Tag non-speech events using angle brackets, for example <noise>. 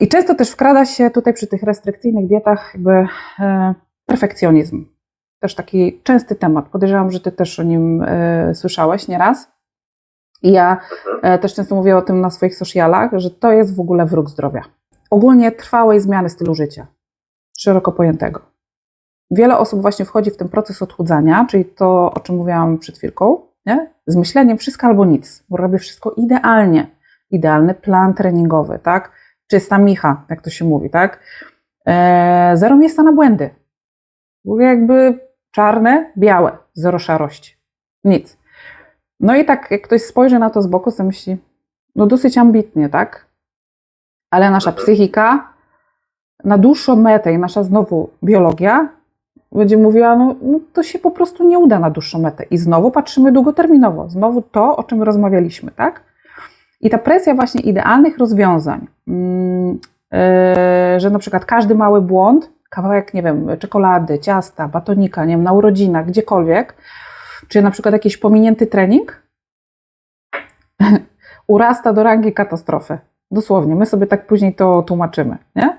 I często też wkrada się tutaj przy tych restrykcyjnych dietach jakby e, perfekcjonizm. Też taki częsty temat. Podejrzewam, że ty też o nim e, słyszałeś nieraz. I ja Mhm. e, też często mówię o tym na swoich socialach, że to jest w ogóle wróg zdrowia. Ogólnie trwałej zmiany stylu życia, szeroko pojętego. Wiele osób właśnie wchodzi w ten proces odchudzania, czyli to, o czym mówiłam przed chwilką, nie? z myśleniem wszystko albo nic, bo robię wszystko idealnie. Idealny plan treningowy, tak? Czysta micha, jak to się mówi, tak? E, zero miejsca na błędy. Ogóle jakby czarne, białe, zero szarości. Nic. No i tak, jak ktoś spojrzy na to z boku, to myśli, no dosyć ambitnie, tak? Ale nasza psychika na dłuższą metę i nasza znowu biologia będzie mówiła, no, no to się po prostu nie uda na dłuższą metę. I znowu patrzymy długoterminowo, znowu to, o czym rozmawialiśmy, tak? I ta presja właśnie idealnych rozwiązań, mm, yy, że na przykład każdy mały błąd, kawałek, nie wiem, czekolady, ciasta, batonika, nie wiem, na urodzinach, gdziekolwiek, czy na przykład jakiś pominięty trening, <laughs> urasta do rangi katastrofy. Dosłownie, my sobie tak później to tłumaczymy, nie?